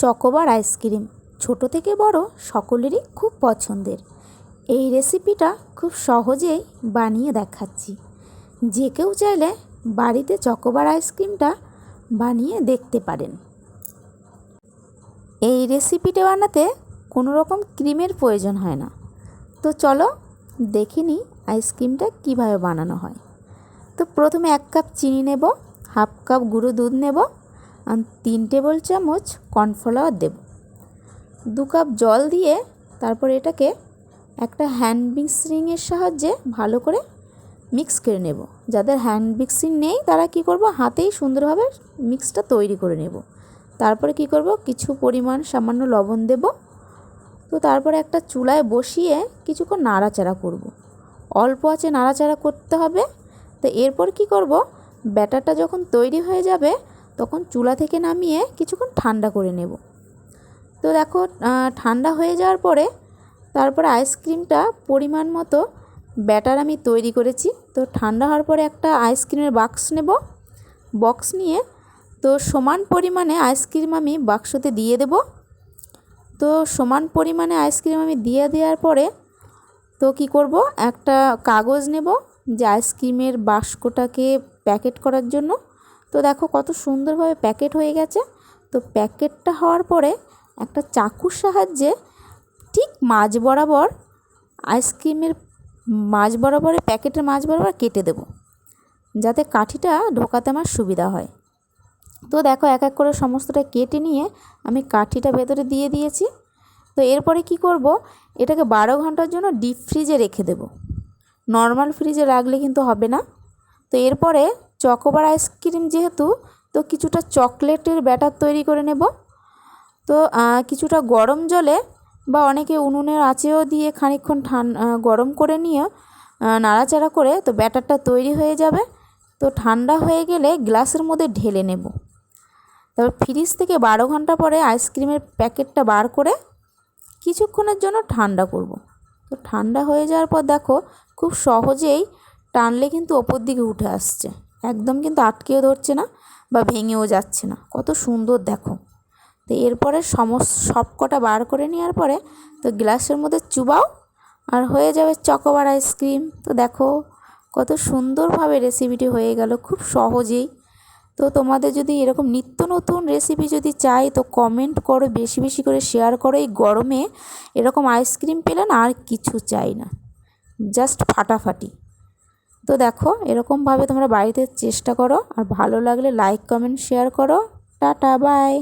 Chocobar ice cream. ছোট থেকে বড় সকলেরই খুব পছন্দের। এই রেসিপিটা খুব সহজেই বানিয়ে দেখাচ্ছি। যে কেউ চাইলে বাড়িতে চকোবার আইসক্রিমটা বানিয়ে দেখতে পারেন। এই রেসিপিটা বানাতে কোনো রকম ক্রিমের প্রয়োজন হয় না। তো চলো দেখে নিই আইসক্রিমটা কীভাবে বানানো হয়। তো প্রথমে এক কাপ চিনি নেব, হাফ কাপ গুঁড়ো দুধ নেব তিন টেবিল চামচ কর্নফ্লাওয়ার দেব। দু কাপ জল দিয়ে তারপর এটাকে একটা হ্যান্ড মিক্সিংয়ের সাহায্যে ভালো করে মিক্স করে নেব। যাদের হ্যান্ড মিক্সিং নেই, তারা কি করব? হাতেই সুন্দরভাবে মিক্সটা তৈরি করে নেব। তারপরে কি করব? কিছু পরিমাণ সামান্য লবণ দেব। তো তারপরে একটা চুলায় বসিয়ে কিছুক্ষণ নাড়াচাড়া করব। অল্প আছে নাড়াচাড়া করতে হবে। তো এরপর কি করব? ব্যাটারটা যখন তৈরি হয়ে যাবে তখন চুলা থেকে নামিয়ে কিছুক্ষণ ঠান্ডা করে নেব। তো দেখো ঠান্ডা হয়ে যাওয়ার পরে তারপরে আইসক্রিমটা পরিমাণ মতো ব্যাটার আমি তৈরি করেছি। তো ঠান্ডা হওয়ার পরে একটা আইসক্রিমের বাক্স নেব। বক্স নিয়ে তো সমান পরিমাণে আইসক্রিম আমি বাক্সতে দিয়ে দেব। তো সমান পরিমাণে আইসক্রিম আমি দিয়ে দেওয়ার পরে তো কি করব? একটা কাগজ নেব যে আইসক্রিমের বাস্কটাকে প্যাকেট করার জন্য। তো দেখো কত সুন্দরভাবে প্যাকেট হয়ে গেছে। তো প্যাকেটটা হওয়ার পরে একটা চাকুর সাহায্যে ঠিক মাঝ বরাবর আইসক্রিমের মাঝ বরাবর প্যাকেটের মাঝ বরাবর কেটে দেব। যাতে কাঠিটা ঢোকাতে আমার সুবিধা হয়। তো দেখো এক এক করে সমস্তটা কেটে নিয়ে আমি কাঠিটা ভেতরে দিয়ে দিয়েছি। তো এরপরে কি করব, এটাকে বারো ঘণ্টার জন্য ডিপ ফ্রিজে রেখে দেব। নর্মাল ফ্রিজে রাখলে কিন্তু হবে না। তো এরপরে চকোবার আইসক্রিম যেহেতু, তো কিছুটা চকলেটের ব্যাটার তৈরি করে নেব। তো কিছুটা গরম জলে বা অনেকে উনুনের আঁচেও দিয়ে খানিকক্ষণ ঠান গরম করে নিয়ে নাড়াচাড়া করে তো ব্যাটারটা তৈরি হয়ে যাবে। তো ঠান্ডা হয়ে গেলে গ্লাসের মধ্যে ঢেলে নেব। তারপর ফ্রিজ থেকে বারো ঘণ্টা পরে আইসক্রিমের প্যাকেটটা বার করে কিছুক্ষণের জন্য ঠান্ডা করব। তো ঠান্ডা হয়ে যাওয়ার পর দেখো, খুব সহজেই টানলে কিন্তু ওপর দিকে উঠে আসছে। একদম কিন্তু আটকেও ধরছে না বা ভেঙেও যাচ্ছে না। কত সুন্দর দেখো। তো এরপরে সমস্ত সব কটা বার করে নেওয়ার পরে তো গ্লাসের মধ্যে চুবাও আর হয়ে যাবে চকোবার আইসক্রিম। তো দেখো কত সুন্দরভাবে রেসিপিটি হয়ে গেল খুব সহজেই। তো তোমাদের যদি এরকম নিত্য নতুন রেসিপি যদি চাই তো কমেন্ট করো, বেশি বেশি করে শেয়ার করো। এই গরমে এরকম আইসক্রিম পেলে না আর কিছু চাই না। জাস্ট ফাটাফাটি। তো দেখো, এরকমভাবে তোমরা বাড়িতে চেষ্টা করো আর ভালো লাগলে লাইক কমেন্ট শেয়ার করো। Tata bye